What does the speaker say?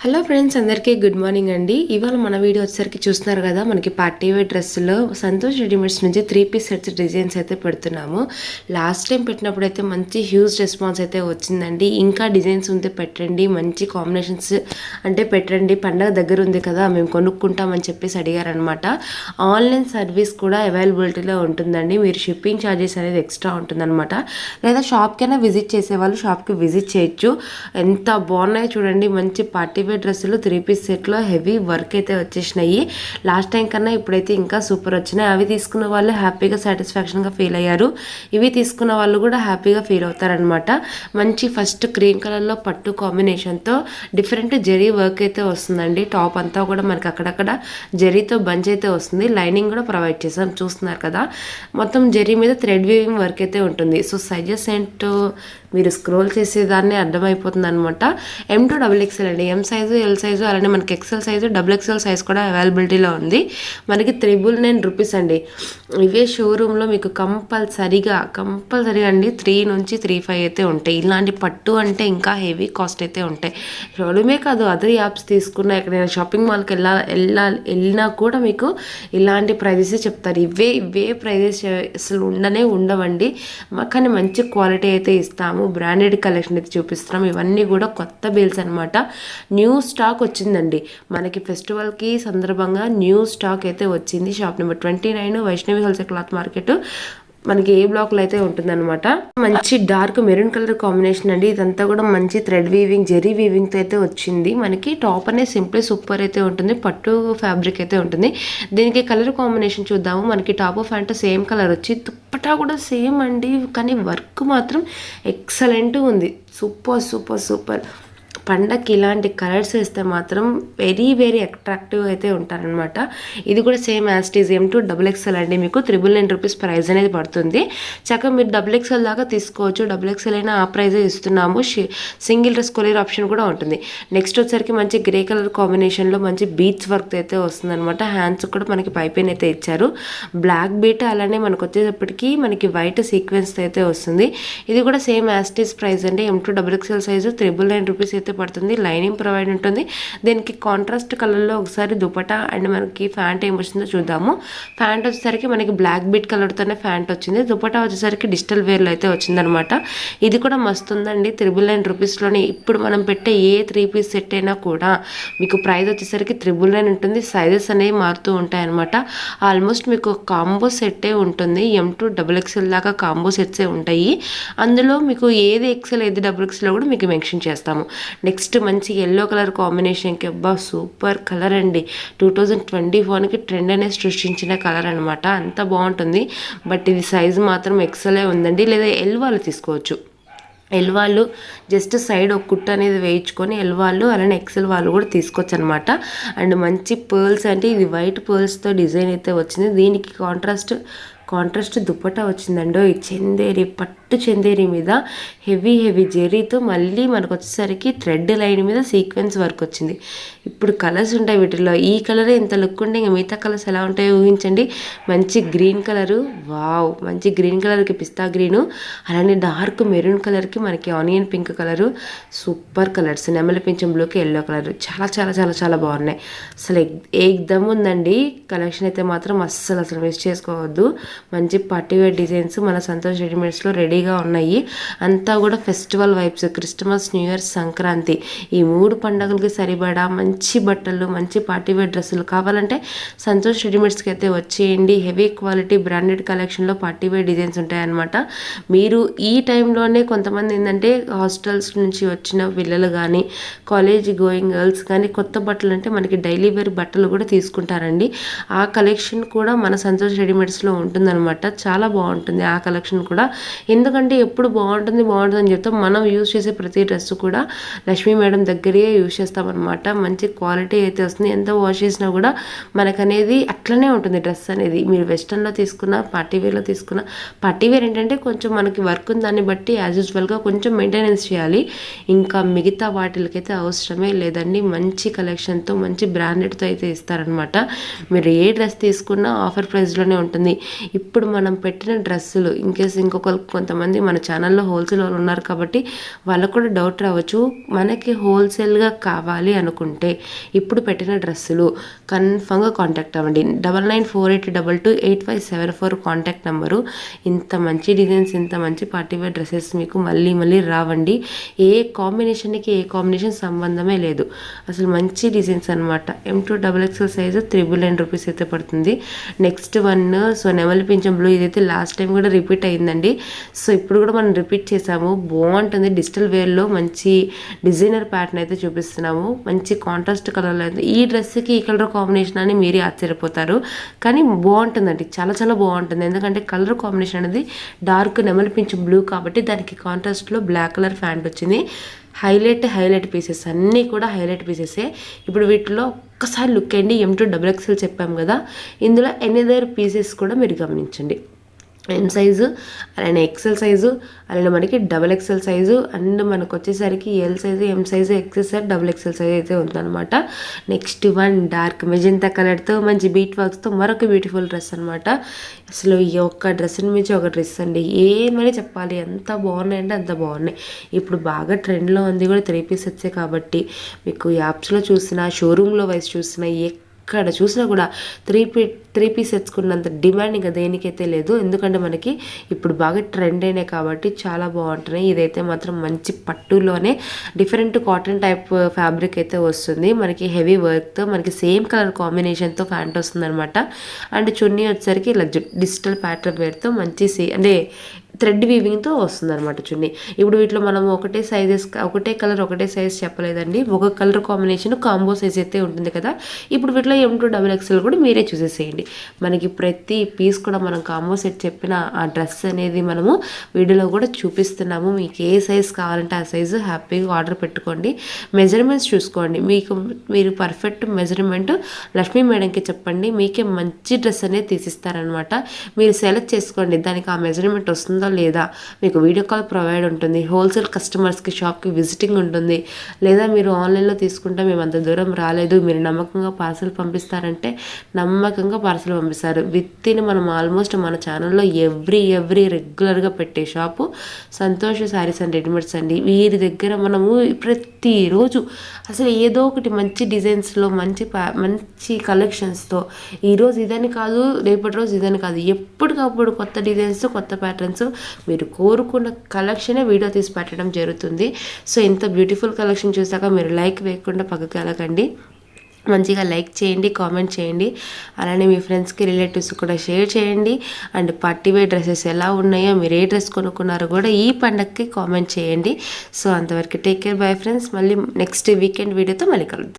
Hello friends అందరికీ good morning అండి. ఇవాళ మన వీడియో వచ్చేసరికి చూస్తున్నారు కదా మనకి పార్టీ వేర్ డ్రెస్సులో సంతోష్ రెడీమేడ్స్ నుంచి త్రీ పీస్ సెట్స్ డిజైన్స్ అయితే పెడుతున్నాము. లాస్ట్ టైం పెట్టినప్పుడు అయితే మంచి హ్యూజ్ రెస్పాన్స్ అయితే వచ్చిందండి. ఇంకా డిజైన్స్ ఉంటే పెట్టండి మంచి కాంబినేషన్స్ అంటే పెట్టండి. పండగ దగ్గర ఉంది కదా మేము కొనుక్కుంటామని చెప్పేసి అడిగారనమాట ఆన్లైన్ సర్వీస్ కూడా అవైలబిలిటీలో ఉంటుందండి. మీరు షిప్పింగ్ ఛార్జెస్ అనేది ఎక్స్ట్రా ఉంటుందన్నమాట. లేదా షాప్కైనా విజిట్ చేసేవాళ్ళు షాప్కి విజిట్ చేయొచ్చు. ఎంత బాగున్నాయో చూడండి. మంచి పార్టీ రెడీమేడ్ డ్రెస్సులు త్రీ పీస్ సెట్లో హెవీ వర్క్ అయితే వచ్చేసినాయి. లాస్ట్ టైం కన్నా ఇప్పుడైతే ఇంకా సూపర్ వచ్చినాయి. అవి తీసుకున్న వాళ్ళు హ్యాపీగా సాటిస్ఫాక్షన్గా ఫీల్ అయ్యారు. ఇవి తీసుకున్న వాళ్ళు కూడా హ్యాపీగా ఫీల్ అవుతారనమాట మంచి ఫస్ట్ క్రీమ్ కలర్లో పట్టు కాంబినేషన్తో డిఫరెంట్ జరీ వర్క్ అయితే వస్తుందండి. టాప్ అంతా కూడా మనకి అక్కడక్కడ జరీతో బంచ్ అయితే వస్తుంది. లైనింగ్ కూడా ప్రొవైడ్ చేసాం చూస్తున్నారు కదా. మొత్తం జరీ మీద థ్రెడ్ వీవింగ్ వర్క్ అయితే ఉంటుంది. సో సైజెస్ ఏంటో మీరు స్క్రోల్ చేసేదాన్ని అర్థమైపోతుంది అనమాట ఎం టు డబుల్ ఎక్స్ఎల్ అండి. ఎం సైజు ఎల్ సైజు అలానే మనకి XL size double XL size కూడా అవైలబిలిటీలో ఉంది. మనకి త్రిబుల్ నైన్ రూపీస్ అండి. ఇవే షోరూంలో మీకు కంపల్సరిగా కంపల్సరిగా అండి త్రీ నుంచి త్రీ ఫైవ్ అయితే ఉంటాయి. ఇలాంటి పట్టు అంటే ఇంకా హెవీ కాస్ట్ అయితే ఉంటాయి. షోరూమే కాదు అదర్ యాప్స్ తీసుకున్న ఎక్కడైనా షాపింగ్ మాల్కి వెళ్ళా వెళ్ళాలి వెళ్ళినా కూడా మీకు ఇలాంటి ప్రైజెస్ చెప్తారు. ఇవే ఇవే ప్రైజెస్ అసలు ఉండనే ఉండవండి. మాకు కానీ మంచి క్వాలిటీ అయితే ఇస్తాము. బ్రాండెడ్ కలెక్షన్ అయితే చూపిస్తున్నాం. ఇవన్నీ కూడా కొత్త బిల్స్ అనమాట న్యూ స్టాక్ వచ్చిందండి. మనకి ఫెస్టివల్కి సందర్భంగా న్యూ స్టాక్ అయితే వచ్చింది. Shop number twenty nine Vaishnavi wholesale cloth market మనకి ఏ బ్లాక్లో అయితే ఉంటుందన్నమాట. మంచి డార్క్ మెరూన్ కలర్ కాంబినేషన్ అండి. ఇదంతా కూడా మంచి థ్రెడ్ వీవింగ్ జెరీ వీవింగ్తో అయితే వచ్చింది. మనకి టాప్ అనేది సింపుల్ సూపర్ అయితే ఉంటుంది. పట్టు ఫ్యాబ్రిక్ అయితే ఉంటుంది. దీనికి కలర్ కాంబినేషన్ చూద్దాము. మనకి టాప్ ప్యాంట్ సేమ్ కలర్ వచ్చి దుప్పటా కూడా సేమ్ అండి. కానీ వర్క్ మాత్రం ఎక్సలెంట్ ఉంది. Super super super. పండక్కి ఇలాంటి కలర్స్ వేస్తే మాత్రం వెరీ వెరీ అట్రాక్టివ్ అయితే ఉంటారనమాట ఇది కూడా సేమ్ యాస్టీజ్ ఎం టు డబుల్ ఎక్స్ఎల్ అండి మీకు. త్రిబుల్ నైన్ రూపీస్ ప్రైస్ అనేది పడుతుంది. చక్కగా మీరు డబుల్ ఎక్స్ఎల్ దాకా తీసుకోవచ్చు. డబుల్ ఎక్స్ఎల్ అయినా ఆ ప్రైజే ఇస్తున్నాము. సింగిల్ డ్రెస్ కొరియర్ ఆప్షన్ కూడా ఉంటుంది. నెక్స్ట్ వచ్చేసరికి మంచి గ్రే కలర్ కాంబినేషన్లో మంచి బీచ్ వర్క్ అయితే వస్తుందన్నమాట. హ్యాండ్స్ కూడా మనకి పైపైన అయితే ఇచ్చారు. బ్లాక్ బీట్ అలానే మనకు వచ్చేటప్పటికి మనకి వైట్ సీక్వెన్స్ అయితే వస్తుంది. ఇది కూడా సేమ్ యాస్టీజ్ ప్రైస్ అండి. M to double XL size triple nine rupees అయితే పడుతుంది లైనింగ్ ప్రొవైడ్ ఉంటుంది. దీనికి కాంట్రాస్ట్ కలర్లో ఒకసారి దుపటా అండ్ మనకి ఫ్యాంట్ ఏం వచ్చిందో చూద్దాము. ఫ్యాంట్ వచ్చేసరికి మనకి బ్లాక్ బీట్ కలర్తోనే ఫ్యాంట్ వచ్చింది. దుపటా వచ్చేసరికి డిజిటల్ వేర్లో అయితే వచ్చిందనమాట. ఇది కూడా మస్తు ఉందండి. త్రిబుల్ నైన్ రూపీస్లోనే ఇప్పుడు మనం పెట్టే ఏ త్రీ పీస్ సెట్ అయినా కూడా మీకు ప్రైస్ వచ్చేసరికి త్రిబుల్ నైన్ ఉంటుంది. సైజెస్ అనేవి మారుతూ ఉంటాయన్నమాట. ఆల్మోస్ట్ మీకు కాంబో సెట్టే ఉంటుంది. ఎం టు డబుల్ ఎక్స్ఎల్ దాకా కాంబో సెట్సే ఉంటాయి. అందులో మీకు ఏది ఎక్సెల్ ఏది డబుల్ ఎక్స్ఎల్ కూడా మీకు మెన్షన్ చేస్తాము. నెక్స్ట్ మంచి ఎల్లో కలర్ కాంబినేషన్కి అబ్బా సూపర్ కలర్ అండి. టూ థౌజండ్ ట్వంటీ ఫోర్కి ట్రెండ్ అనేది సృష్టించిన కలర్ అనమాట అంత బాగుంటుంది. బట్ ఇది సైజు మాత్రం ఎక్సలే ఉందండి. లేదా ఎల్ వాళ్ళు తీసుకోవచ్చు. ఎల్ వాళ్ళు జస్ట్ సైడ్ ఒక కుట్ట అనేది వేయించుకొని ఎల్ వాళ్ళు అలానే ఎక్సెల్ వాళ్ళు కూడా తీసుకోవచ్చు అనమాట అండ్ మంచి పర్ల్స్ అంటే ఇది వైట్ పర్ల్స్తో డిజైన్ అయితే వచ్చింది. దీనికి కాంట్రాస్ట్ కాంట్రాస్ట్ దుప్పటా వచ్చిందండో. ఈ చందేరి పట్టు. చందేరి మీద హెవీ హెవీ జెరీతో మళ్ళీ మనకు వచ్చేసరికి థ్రెడ్ లైన్ మీద సీక్వెన్స్ వర్క్ వచ్చింది. ఇప్పుడు కలర్స్ ఉంటాయి వీటిలో ఈ కలరే ఇంత లుక్ ఉంటే ఇంకా మిగతా కలర్స్ ఎలా ఉంటాయో ఊహించండి. మంచి గ్రీన్ కలరు. వావ్! మంచి గ్రీన్ కలర్కి పిస్తా గ్రీను. అలానే డార్క్ మెరూన్ కలర్కి మనకి onion pink colour. Super colours. నెమలి పింఛం బ్లూకి ఎల్లో కలర్. చాలా చాలా చాలా చాలా బాగున్నాయి. అసలు ఎగ్దమ్ ఉందండి. కలెక్షన్ అయితే మాత్రం అస్సలు అసలు మిస్ చేసుకోవద్దు. మంచి పార్టీ డిజైన్స్. మన సంతోష్ రెడీమేడ్స్లో రెడీ రెడీగా ఉన్నాయి. అంతా కూడా festival vibes Christmas New Year Sankranti. ఈ మూడు పండుగలకి సరిపడా మంచి బట్టలు మంచి పార్టీవేర్ డ్రెస్సులు కావాలంటే సంతోష్ రెడీమేడ్స్కి అయితే వచ్చేయండి. హెవీ క్వాలిటీ బ్రాండెడ్ కలెక్షన్లో పార్టీవేర్ డిజైన్స్ ఉంటాయన్నమాట. మీరు ఈ టైంలోనే కొంతమంది ఏంటంటే హాస్టల్స్ నుంచి వచ్చిన పిల్లలు కానీ కాలేజ్ గోయింగ్ గర్ల్స్ కానీ కొత్త బట్టలు అంటే మనకి డైలీ వేర్ బట్టలు కూడా తీసుకుంటారండి. ఆ కలెక్షన్ కూడా మన సంతోష్ రెడీమేడ్స్లో ఉంటుందన్నమాట. చాలా బాగుంటుంది ఆ కలెక్షన్ కూడా. ఎందుకంటే ఎప్పుడు బాగుంటుంది బాగుంటుంది అని చెప్తాం మనం యూజ్ చేసే ప్రతి డ్రెస్ కూడా లక్ష్మీ మేడం దగ్గరే యూజ్ చేస్తామన్నమాట. మంచి క్వాలిటీ అయితే వస్తుంది. ఎంత వాష్ చేసినా కూడా మనకనేది అట్లనే ఉంటుంది డ్రెస్ అనేది. మీరు వెస్టర్న్లో తీసుకున్న పార్టీ వేర్లో తీసుకున్న పార్టీ వేర్ ఏంటంటే కొంచెం మనకి వర్క్ ఉంది దాన్ని బట్టి యాజ్ యూజువల్గా కొంచెం మెయింటెనెన్స్ చేయాలి. ఇంకా మిగతా వాటిలకైతే అవసరమే లేదండి. మంచి కలెక్షన్తో మంచి బ్రాండెడ్తో అయితే ఇస్తారనమాట మీరు ఏ డ్రెస్ తీసుకున్నా ఆఫర్ ప్రైస్లోనే ఉంటుంది. ఇప్పుడు మనం పెట్టిన డ్రెస్సులు ఇన్కేస్ ఇంకొకరు కొంత కొంతమంది మన ఛానల్లో హోల్సేల్ వాళ్ళు ఉన్నారు కాబట్టి వాళ్ళకు కూడా డౌట్ రావచ్చు. మనకి హోల్సేల్గా కావాలి అనుకుంటే ఇప్పుడు పెట్టిన డ్రెస్సులు కన్ఫామ్గా కాంటాక్ట్ అవ్వండి. Double nine four eight double two eight five seven four contact number ఇంత మంచి డిజైన్స్ ఇంత మంచి పార్టీ వేర్ డ్రెస్సెస్ మీకు మళ్ళీ మళ్ళీ రావండి. ఏ కాంబినేషన్కి ఏ కాంబినేషన్ సంబంధమే లేదు. అసలు మంచి డిజైన్స్ అనమాట M to double XL size triple nine rupees అయితే పడుతుంది. నెక్స్ట్ వన్ సో నెమలి పింఛం బ్లూ ఇదైతే లాస్ట్ టైం కూడా రిపీట్ అయిందండి. సో ఇప్పుడు కూడా మనం రిపీట్ చేసాము. బాగుంటుంది. డిజిటల్ వేర్లో మంచి డిజైనర్ ప్యాటర్న్ అయితే చూపిస్తున్నాము. మంచి కాంట్రాస్ట్ కలర్లో అయితే ఈ డ్రెస్కి ఈ కలర్ కాంబినేషన్ అని మీరే ఆశ్చర్యపోతారు. కానీ బాగుంటుందండి. చాలా చాలా బాగుంటుంది. ఎందుకంటే కలర్ కాంబినేషన్ అనేది డార్క్ నెమలిపించి బ్లూ కాబట్టి దానికి కాంట్రాస్ట్లో బ్లాక్ కలర్ ప్యాంట్ వచ్చింది. హైలైట్ హైలైట్ పీసెస్ అన్నీ కూడా హైలైట్ పీసెసే ఇప్పుడు వీటిలో ఒక్కసారి లుక్ అయ్యండి ఎం టూ డబుల్ ఎక్స్ఎల్ చెప్పాము కదా. ఇందులో ఎనదర్ పీసెస్ కూడా మీరు గమనించండి. ఎం సైజు అలానే ఎక్సెల్ సైజు అలానే మనకి డబల్ ఎక్సెల్ సైజు అండ్ మనకు వచ్చేసరికి L size M size XL size double XL size అయితే ఉందన్నమాట. నెక్స్ట్ వన్ డార్క్ మెజంతా కలర్తో మంచి బీట్ వర్క్స్తో మరొక బ్యూటిఫుల్ డ్రెస్ అనమాట అసలు ఈ ఒక్క డ్రెస్ని మించి ఒక డ్రెస్ అండి. ఏమని చెప్పాలి? ఎంత బాగున్నాయి అంటే అంత బాగున్నాయి. ఇప్పుడు బాగా ట్రెండ్లో ఉంది కూడా త్రీ పీస్ వచ్చాయి కాబట్టి మీకు యాప్స్లో చూసిన షోరూంలో వైస్ చూసినా ఎక్కడ చూసినా కూడా త్రీ పీ త్రీ పీస్ తెచ్చుకున్నంత డిమాండ్ ఇంకా దేనికైతే లేదు. ఎందుకంటే మనకి ఇప్పుడు బాగా ట్రెండ్ అయినాయి కాబట్టి చాలా బాగుంటున్నాయి. ఇదైతే మాత్రం మంచి పట్టులోనే డిఫరెంట్ కాటన్ టైప్ ఫ్యాబ్రిక్ అయితే వస్తుంది. మనకి హెవీ వర్క్తో మనకి సేమ్ కలర్ కాంబినేషన్తో ప్యాంట్ వస్తుంది అనమాట అండ్ చున్నీ వచ్చేసరికి ఇలా డిజిటల్ ప్యాటర్న్ వేర్తో మంచి సే అంటే థ్రెడ్ వీవింగ్తో వస్తుంది అనమాట చున్నీ. ఇప్పుడు వీటిలో మనం ఒకటే సైజెస్ ఒకటే కలర్ ఒకటే సైజ్ చెప్పలేదండి. ఒక కలర్ కాంబినేషన్ కాంబో సైజ్ అయితే ఉంటుంది కదా. ఇప్పుడు వీటిలో ఎం టూ డబుల్ ఎక్స్ఎల్ కూడా మీరే చూసేసేయండి. మనకి ప్రతి పీస్ కూడా మనం కాంబో సెట్ చెప్పిన ఆ డ్రెస్ అనేది మనము వీడియోలో కూడా చూపిస్తున్నాము. మీకు ఏ సైజ్ కావాలంటే ఆ సైజు హ్యాపీగా ఆర్డర్ పెట్టుకోండి. మెజర్మెంట్స్ చూసుకోండి. మీకు మీరు పర్ఫెక్ట్ మెజర్మెంట్ లక్ష్మీ మేడంకి చెప్పండి. మీకే మంచి డ్రెస్ అనేది తీసిస్తారనమాట మీరు సెలెక్ట్ చేసుకోండి. దానికి ఆ మెజర్మెంట్ వస్తుందో లేదా మీకు వీడియో కాల్ ప్రొవైడ్ ఉంటుంది హోల్సేల్ కస్టమర్స్కి షాప్కి విజిటింగ్ ఉంటుంది లేదా మీరు ఆన్లైన్లో తీసుకుంటే మేము అంత దూరం రాలేదు మీరు నమ్మకంగా పార్సల్ పంపిస్తారంటే నమ్మకంగా పార్సల్ పంపిస్తారు. విత్ ఇన్ మనం ఆల్మోస్ట్ మన ఛానల్లో ఎవ్రీ ఎవ్రీ రెగ్యులర్గా పెట్టే shop Santosh sarees and readymades అండి. వీరి దగ్గర మనము ప్రతిరోజు అసలు ఏదో ఒకటి మంచి డిజైన్స్లో మంచి మంచి కలెక్షన్స్తో ఈరోజు ఇదని కాదు రేపటి రోజు ఇదని కాదు ఎప్పటికప్పుడు కొత్త డిజైన్స్ కొత్త ప్యాటర్న్స్ మీరు కోరుకున్న కలెక్షనే వీడియో తీసి పెట్టడం జరుగుతుంది. సో ఇంత బ్యూటిఫుల్ కలెక్షన్ చూసాక మీరు లైక్ వేయకుండా పక్కకి వెళ్ళకండి. మంచిగా లైక్ చేయండి కామెంట్ చేయండి. అలానే మీ ఫ్రెండ్స్కి రిలేటివ్స్ కూడా షేర్ చేయండి. అండ్ పార్టీ వేర్ డ్రెస్సెస్ ఎలా ఉన్నాయో మీరు ఏ డ్రెస్ కొనుక్కున్నారో కూడా ఈ పండగకి కామెంట్ చేయండి. సో అంతవరకు టేక్ కేర్ బై ఫ్రెండ్స్. మళ్ళీ నెక్స్ట్ వీకెండ్ వీడియోతో మళ్ళీ కలుద్దాం.